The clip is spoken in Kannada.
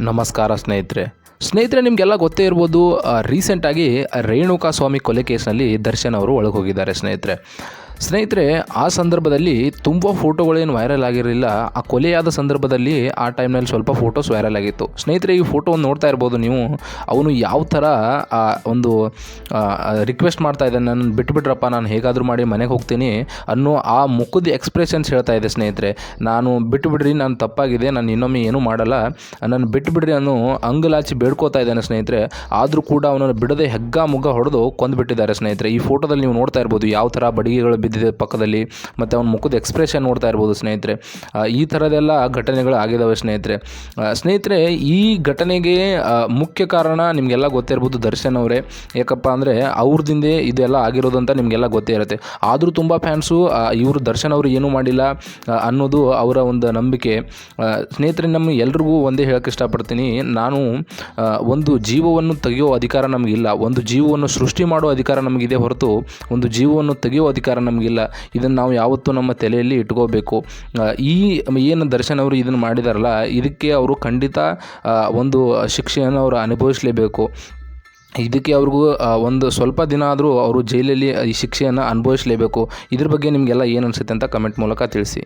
ನಮಸ್ಕಾರ ಸ್ನೇಹಿತರೆ. ಸ್ನೇಹಿತರೆ, ನಿಮಗೆಲ್ಲ ಗೊತ್ತೇ ಇರ್ಬೋದು ರೀಸೆಂಟಾಗಿ ರೇಣುಕಾ ಸ್ವಾಮಿ ಕೊಲೆ ಕೇಸ್ನಲ್ಲಿ ದರ್ಶನ್ ಅವರು ಒಳಗೆ ಹೋಗಿದ್ದಾರೆ ಸ್ನೇಹಿತರೆ. ಸ್ನೇಹಿತರೆ, ಆ ಸಂದರ್ಭದಲ್ಲಿ ತುಂಬ ಫೋಟೋಗಳೇನು ವೈರಲ್ ಆಗಿರಲಿಲ್ಲ. ಆ ಕೊಲೆಯಾದ ಸಂದರ್ಭದಲ್ಲಿ ಆ ಟೈಮ್ನಲ್ಲಿ ಸ್ವಲ್ಪ ಫೋಟೋಸ್ ವೈರಲ್ ಆಗಿತ್ತು. ಸ್ನೇಹಿತರೆ, ಈ ಫೋಟೋವನ್ನು ನೋಡ್ತಾ ಇರ್ಬೋದು ನೀವು. ಅವನು ಯಾವ ಥರ ಒಂದು ರಿಕ್ವೆಸ್ಟ್ ಮಾಡ್ತಾ ಇದ್ದಾನೆ ನನ್ನ ಬಿಟ್ಬಿಟ್ರಪ್ಪ, ನಾನು ಹೇಗಾದರೂ ಮಾಡಿ ಮನೆಗೆ ಹೋಗ್ತೀನಿ ಅನ್ನೋ ಆ ಮುಖದ ಎಕ್ಸ್ಪ್ರೆಷನ್ಸ್ ಹೇಳ್ತಾ ಇದೆ ಸ್ನೇಹಿತರೆ. ನಾನು ಬಿಟ್ಟುಬಿಡ್ರಿ ನಾನು ತಪ್ಪಾಗಿದೆ, ನಾನು ಇನ್ನೊಮ್ಮೆ ಏನೂ ಮಾಡಲ್ಲ. ನನ್ನ ಬಿಟ್ಟುಬಿಡ್ರಿ ಅನ್ನೋ ಅಂಗಲಾಚಿ ಬೇಡ್ಕೋತಾ ಇದ್ದಾನೆ ಸ್ನೇಹಿತರೆ. ಆದರೂ ಕೂಡ ಅವನನ್ನು ಬಿಡದೆ ಹೆಗ್ಗ ಮುಗ್ಗ ಹೊಡೆದು ಕೊಂದುಬಿಟ್ಟಿದ್ದಾರೆ ಸ್ನೇಹಿತರೆ. ಈ ಫೋಟೋದಲ್ಲಿ ನೀವು ನೋಡ್ತಾ ಇರ್ಬೋದು, ಯಾವ ಥರ ಬಡಿಗೆಗಳು ಬಿದ್ದಿದೆ ಪಕ್ಕದಲ್ಲಿ. ಮತ್ತು ಅವನ ಮುಖದ ಎಕ್ಸ್ಪ್ರೆಷನ್ ನೋಡ್ತಾ ಇರ್ಬೋದು ಸ್ನೇಹಿತರೆ. ಈ ಥರದೆಲ್ಲ ಘಟನೆಗಳು ಆಗಿದ್ದಾವೆ ಸ್ನೇಹಿತರೆ. ಸ್ನೇಹಿತರೆ, ಈ ಘಟನೆಗೆ ಮುಖ್ಯ ಕಾರಣ ನಿಮಗೆಲ್ಲ ಗೊತ್ತಿರ್ಬೋದು ದರ್ಶನ್ ಅವರೇ. ಯಾಕಪ್ಪ ಅಂದರೆ ಅವ್ರದಿಂದೇ ಇದೆಲ್ಲ ಆಗಿರೋದು ಅಂತ ನಿಮಗೆಲ್ಲ ಗೊತ್ತೇ ಇರುತ್ತೆ. ಆದರೂ ತುಂಬ ಫ್ಯಾನ್ಸು ಇವರು ದರ್ಶನ್ ಅವರು ಏನೂ ಮಾಡಿಲ್ಲ ಅನ್ನೋದು ಅವರ ಒಂದು ನಂಬಿಕೆ. ಸ್ನೇಹಿತರೆ ನಮ್ಮ ಎಲ್ರಿಗೂ ಒಂದೇ ಹೇಳೋಕ್ಕೆ ಇಷ್ಟಪಡ್ತೀನಿ. ನಾನು ಒಂದು ಜೀವವನ್ನು ತೆಗೆಯೋ ಅಧಿಕಾರ ನಮಗಿಲ್ಲ. ಒಂದು ಜೀವವನ್ನು ಸೃಷ್ಟಿ ಮಾಡೋ ಅಧಿಕಾರ ನಮಗಿದೆ ಹೊರತು, ಒಂದು ಜೀವವನ್ನು ತೆಗೆಯೋ ಅಧಿಕಾರ ನಮಗಿಲ್ಲ. ಇದನ್ನು ನಾವು ಯಾವತ್ತೂ ನಮ್ಮ ತಲೆಯಲ್ಲಿ ಇಟ್ಕೋಬೇಕು. ಈ, ಏನು ದರ್ಶನ್ ಅವರು ಇದನ್ನು ಮಾಡಿದಾರಲ್ಲ, ಇದಕ್ಕೆ ಅವರು ಖಂಡಿತ ಒಂದು ಶಿಕ್ಷೆಯನ್ನು ಅವರು ಅನುಭವಿಸಲೇಬೇಕು. ಇದಕ್ಕೆ ಅವ್ರಿಗೂ ಒಂದು ಸ್ವಲ್ಪ ದಿನ ಆದರೂ ಅವರು ಜೈಲಲ್ಲಿ ಈ ಶಿಕ್ಷೆಯನ್ನು ಅನುಭವಿಸಲೇಬೇಕು. ಇದ್ರ ಬಗ್ಗೆ ನಿಮಗೆಲ್ಲ ಏನು ಅನಿಸುತ್ತೆ ಅಂತ ಕಮೆಂಟ್ ಮೂಲಕ ತಿಳಿಸಿ.